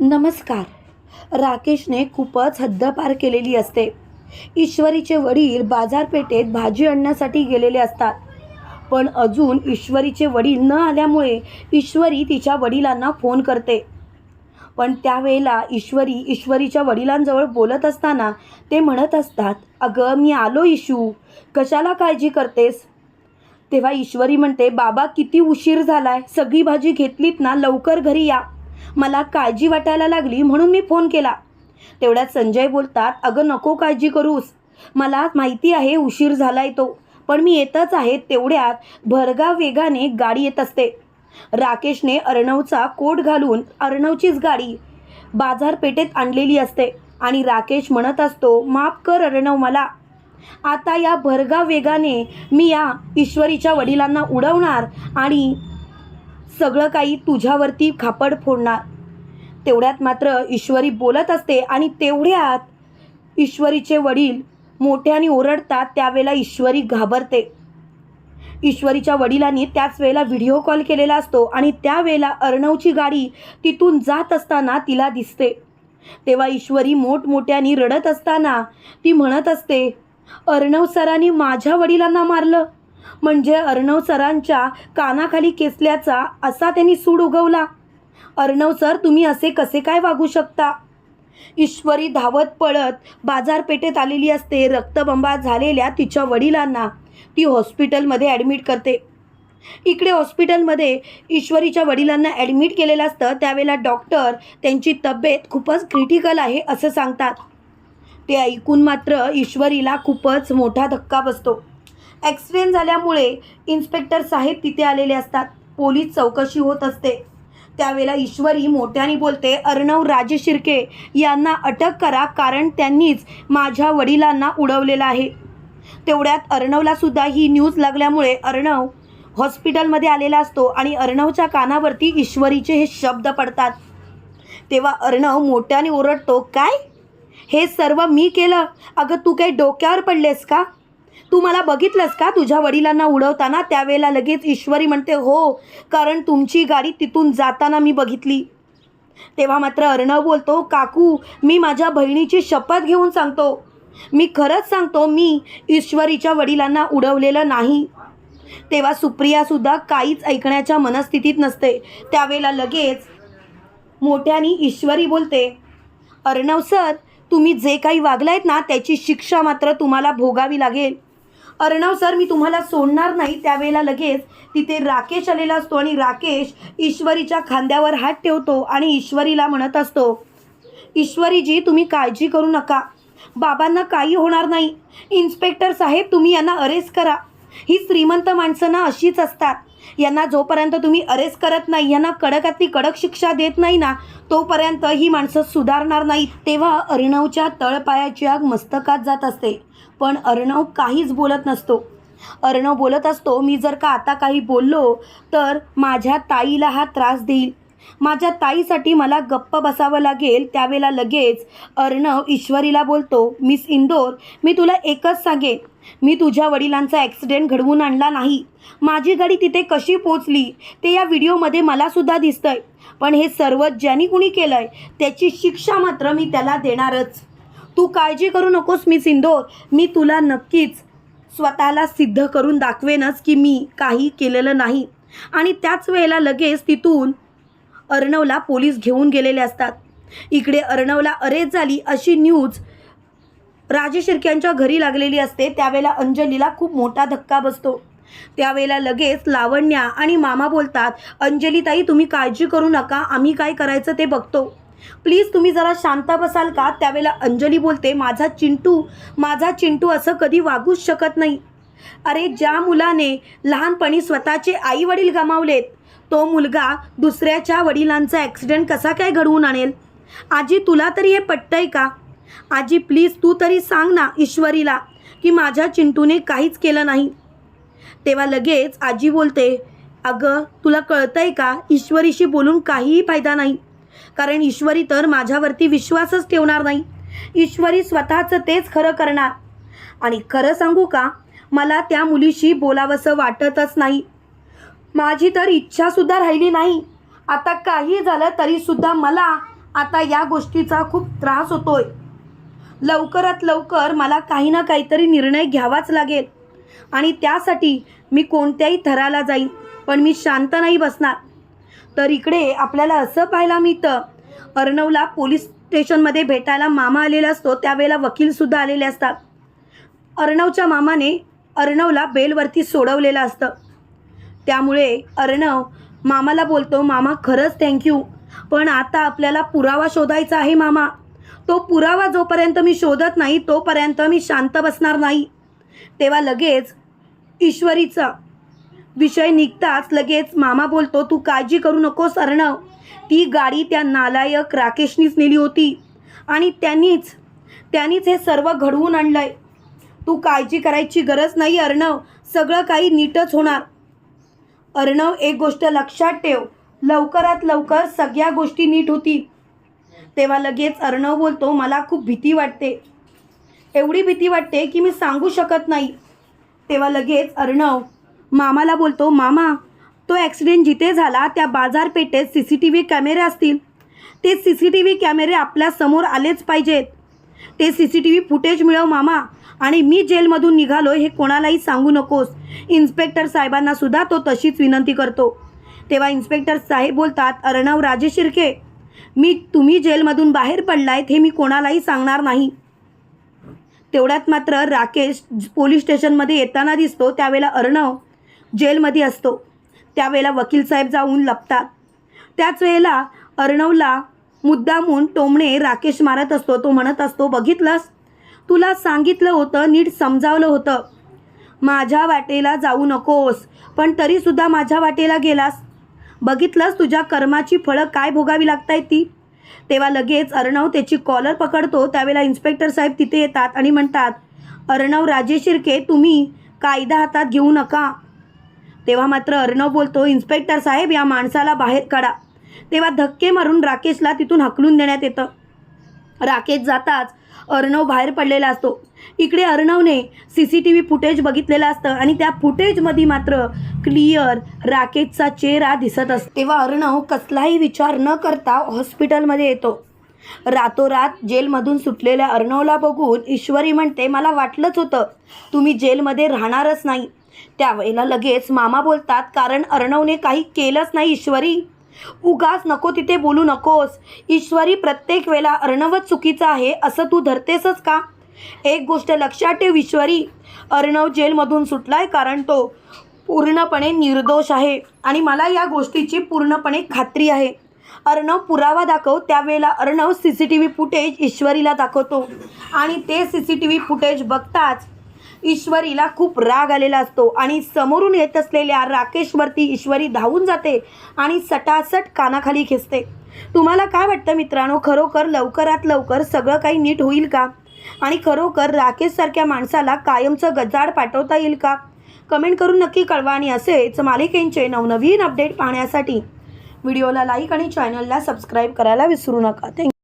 नमस्कार. राकेशने खूपच हद्दपार केलेली असते. ईश्वरीचे वडील बाजारपेठेत भाजी आणण्यासाठी गेलेले असतात. पण अजून ईश्वरीचे वडील न आल्यामुळे ईश्वरी तिच्या वडिलांना फोन करते. पण त्यावेळेला ईश्वरी ईश्वरीच्या वडिलांजवळ बोलत असताना ते म्हणत असतात अगं मी आलो इशू कशाला काळजी करतेस? तेव्हा ईश्वरी म्हणते बाबा किती उशीर झालाय. सगळी भाजी घेतलीत ना लवकर घरी या. मला काळजी वाटायला लागली म्हणून मी फोन केला. तेवढ्यात संजय बोलतात अगं नको काळजी करूस. मला माहिती आहे उशीर झालाय तो पण मी येतच आहे तेवढ्यात भरगा वेगाने गाडी येत असते. राकेशने अर्णवचा कोट घालून अर्णवचीच गाडी बाजारपेठेत आणलेली असते आणि राकेश म्हणत असतो माफ कर अर्णव मला. आता या भरगा वेगाने मी या ईश्वरीच्या वडिलांना उडवणार आणि सगळं काही तुझ्यावरती खापड फोडणार. तेवढ्यात मात्र ईश्वरी बोलत असते आणि तेवढ्यात ईश्वरीचे वडील मोठ्याने ओरडतात त्यावेळेला ईश्वरी घाबरते. ईश्वरीच्या वडिलांनी त्याच वेळेला व्हिडिओ कॉल केलेला असतो आणि त्यावेळेला अर्णवची गाडी तिथून जात असताना तिला दिसते. तेव्हा ईश्वरी मोठमोठ्याने रडत असताना ती म्हणत असते अर्णव सरांनी माझ्या वडिलांना मारलं. म्हणजे अर्णव सरांच्या कानाखाली केसल्याचा असा त्यांनी सूड उगवला. अर्णव सर तुम्ही असे कसे काय वागू शकता? ईश्वरी धावत पळत बाजारपेठेत आलेली असते. रक्तबंबा झालेल्या तिच्या वडिलांना ती हॉस्पिटलमध्ये ॲडमिट करते. इकडे हॉस्पिटलमध्ये ईश्वरीच्या वडिलांना ॲडमिट केलेलं असतं. त्यावेळेला डॉक्टर त्यांची तब्येत खूपच क्रिटिकल आहे असं सांगतात. ते ऐकून मात्र ईश्वरीला खूपच मोठा धक्का बसतो. ॲक्सिडेंट झाल्यामुळे इन्स्पेक्टर साहेब तिथे आलेले असतात. पोलीस चौकशी होत असते. त्यावेळेला ईश्वरी मोठ्याने बोलते अर्णव राजे शिर्के यांना अटक करा कारण त्यांनीच माझ्या वडिलांना उडवलेलं आहे. तेवढ्यात अर्णवला सुद्धा ही न्यूज लागल्यामुळे अर्णव हॉस्पिटलमध्ये आलेला असतो आणि अर्णवच्या कानावरती ईश्वरीचे हे शब्द पडतात. तेव्हा अर्णव मोठ्याने ओरडतो काय? हे सर्व मी केलं? अगं तू काही डोक्यावर पडलेस का? तू मला बघितलंस का? तुझ्या वडिलांना उडवताना त्यावेळेला लगेच ईश्वरी म्हणते हो कारण तुमची गाडी तिथून जाताना मी बघितली. तेव्हा मात्र अर्णव बोलतो काकू मी माझ्या बहिणीची शपथ घेऊन सांगतो. मी खरंच सांगतो मी ईश्वरीच्या वडिलांना उडवलेलं नाही. तेव्हा सुप्रियासुद्धा काहीच ऐकण्याच्या मनस्थितीत नसते. त्यावेळेला लगेच मोठ्याने ईश्वरी बोलते अर्णव सर तुम्ही जे काही वागलायत ना त्याची शिक्षा मात्र तुम्हाला भोगावी लागेल. अर्णव सर मी तुम्हाला सोडणार नाही. त्यावेळेला लगेच तिथे राकेश आलेला असतो आणि राकेश ईश्वरीच्या खांद्यावर हात ठेवतो आणि ईश्वरीला म्हणत असतो ईश्वरीजी तुम्ही काळजी करू नका. बाबांना काही होणार नाही. इन्स्पेक्टर साहेब तुम्ही यांना अरेस्ट करा. ही श्रीमंत माणसं ना अशीच असतात. यांना जोपर्यंत तुम्ही अरेस्ट करत नाही यांना कडकातली कडक शिक्षा देत नाही ना तोपर्यंत ही माणसं सुधारणार नाही. तेव्हा अर्णवच्या तळपायाची आग मस्तकात जात असते. पण अर्णव काहीच बोलत नसतो. अर्णव बोलत असतो मी जर का आता काही बोललो तर माझ्या ताईला हा त्रास देईल. माझ्या ताईसाठी मला गप्प बसावं लागेल त्यावेळेला लगेच अर्णव ईश्वरीला बोलतो मिस इंदोर मी तुला एकच सांगेन. मी तुझ्या वडिलांचा ॲक्सिडेंट घडवून आणला नाही. माझी गाडी तिथे कशी पोचली ते या व्हिडिओमध्ये मलासुद्धा दिसतंय. पण हे सर्व ज्यांनी कुणी केलं आहे त्याची शिक्षा मात्र मी त्याला देणारच. तू काळजी करू नकोस मिस इंदोर. मी तुला नक्कीच स्वतःला सिद्ध करून दाखवेनच की मी काही केलेलं नाही. आणि त्याच वेळेला लगेच तिथून अर्णवला पोलीस घेऊन गेलेले असतात. इकडे अर्णवला अरेस्ट झाली अशी न्यूज राजे शिर्क्यांच्या घरी लागलेली असते. त्यावेळेला अंजलीला खूप मोठा धक्का बसतो. त्यावेळेला लगेच लावण्या आणि मामा बोलतात अंजलीताई तुम्ही काळजी करू नका आम्ही काय करायचं ते बघतो. प्लीज तुम्ही जरा शांत बसाल का? त्यावेळेला अंजली बोलते माझा चिंटू माझा चिंटू असं कधी वागूच शकत नाही. अरे ज्या मुलाने लहानपणी स्वतःचे आई वडील गमावलेत तो मुलगा दुसऱ्याच्या वडिलांचा ॲक्सिडेंट कसा काय घडवून आणेल? आजी तुला तरी हे पटतंय का? आजी प्लीज तू तरी सांग ना ईश्वरीला की माझ्या चिंटूने काहीच केलं नाही. तेव्हा लगेच आजी बोलते अगं तुला कळतंय का? ईश्वरीशी बोलून काहीही फायदा नाही. कारण ईश्वरी तर माझ्यावरती विश्वासच ठेवणार नाही. ईश्वरी स्वतःचं तेच खरं करणार. आणि खरं सांगू का? मला त्या मुलीशी बोलावंसं वाटतच नाही. माझी तर इच्छासुद्धा राहिली नाही. आता काही झालं तरीसुद्धा मला आता या गोष्टीचा खूप त्रास होतोय. लवकरात लवकर मला काही ना काहीतरी निर्णय घ्यावाच लागेल. आणि त्यासाठी मी कोणत्याही थराला जाईन पण मी शांत नाही बसणार. तर इकडे आपल्याला असं पाहायला मिळतं अर्णवला पोलीस स्टेशनमध्ये भेटायला मामा आलेला असतो त्यावेळेला वकीलसुद्धा आलेले असतात. अर्णवच्या मामाने अर्णवला बेलवरती सोडवलेलं असतं. त्यामुळे अर्णव मामाला बोलतो मामा खरंच थँक्यू पण आता आपल्याला पुरावा शोधायचा आहे मामा. तो पुरावा जोपर्यंत मी शोधत नाही तोपर्यंत मी शांत बसणार नाही. तेव्हा लगेच ईश्वरीचा विषय निघताच लगेच मामा बोलतो तू काळजी करू नकोस अर्णव. ती गाडी त्या नालायक राकेशनीच नेली होती आणि त्यांनीच त्यांनीच हे सर्व घडवून आणलंय. तू काळजी करायची गरज नाही अर्णव. सगळं काही नीटच होणार. अर्णव एक गोष्ट लक्षात ठेव. लवकरात लवकर सगळ्या गोष्टी नीट होतील. तेव्हा लगेच अर्णव बोलतो मला खूप भीती वाटते. एवढी भीती वाटते की मी सांगू शकत नाही. तेव्हा लगेच अर्णव मामाला बोलतो मामा तो ॲक्सिडेंट जिथे झाला त्या बाजारपेठेत सी सी टी व्ही कॅमेरे असतील. ते सी सी टी व्ही कॅमेरे आपल्यासमोर आलेच पाहिजेत. ते C C T V footage मिळव मामा. आणि मी जेलमधून निघालो हे कोणालाही सांगू नकोस. इन्स्पेक्टर साहेबांना सुद्धा तो तशीच विनंती करतो. तेव्हा इन्स्पेक्टर साहेब बोलतात अर्णव राजे शिर्के मी तुम्ही जेलमधून बाहेर पडलायत हे मी कोणालाही सांगणार नाही. तेवढ्यात मात्र राकेश पोलीस स्टेशनमध्ये येताना दिसतो त्यावेळेला अर्णव जेलमध्ये असतो. त्यावेळेला वकील साहेब जाऊन लपतात. त्याच वेळेला अर्णवला मुद्दामून टोमणे राकेश मारत असतो तो म्हणत असतो बघितलंस? तुला सांगितलं होतं नीट समजावलं होतं. माझ्या वाटेला जाऊ नकोस पण तरीसुद्धा माझ्या वाटेला गेलास. बघितलंस तुझ्या कर्माची फळं काय भोगावी लागतायत ती? तेव्हा लगेच अर्णव त्याची कॉलर पकडतो त्यावेळेला इन्स्पेक्टर साहेब तिथे येतात आणि म्हणतात अर्णव राजे शिर्के तुम्ही कायदा हातात घेऊ नका. तेव्हा मात्र अर्णव बोलतो इन्स्पेक्टर साहेब या माणसाला बाहेर काढा. तेव्हा धक्के मारून राकेशला तिथून हकलून देण्यात येतं. राकेश जाताच अर्णव बाहेर पडलेला असतो. इकडे अर्णवने C C T V footage बघितलेलं असतं आणि त्या फुटेजमध्ये मात्र क्लिअर राकेशचा चेहरा दिसत असतो. तेव्हा अर्णव कसलाही विचार न करता हॉस्पिटलमध्ये येतो. रातोरात जेलमधून सुटलेल्या अर्णवला बघून ईश्वरी म्हणते मला वाटलंच होतं तुम्ही जेलमध्ये राहणारच नाही. त्यावेळेला लगेच मामा बोलतात कारण अर्णवने काही केलंच नाही ईश्वरी. उगाच नको तिथे बोलू नकोस. ईश्वरी प्रत्येक वेळेला अर्णवच चुकीचं आहे असं तू धरतेसच का? एक गोष्ट लक्षात ठेव ईश्वरी अर्णव जेलमधून सुटलाय कारण तो पूर्णपणे निर्दोष आहे आणि मला या गोष्टीची पूर्णपणे खात्री आहे. अर्णव पुरावा दाखव त्यावेळेला Arnav C C T V footage ईश्वरीला दाखवतो. आणि ते C C T V footage बघताच ईश्वरीला खूप राग आलेला असतो आणि समोरून येत असलेल्या राकेशवरती ईश्वरी धावून जाते आणि सटासट कानाखाली खेचते. तुम्हाला काय वाटतं मित्रांनो? खरोखर लवकरात लवकर सगळं काही नीट होईल का? आणि खरोखर राकेशसारख्या माणसाला कायमचं गजाड पाठवता येईल का? कमेंट करून नक्की कळवा आणि असेच मालिकेंचे नवनवीन अपडेट पाहण्यासाठी. व्हिडिओला लाईक आणि चॅनलला सबस्क्राईब करायला विसरू नका. थँक्यू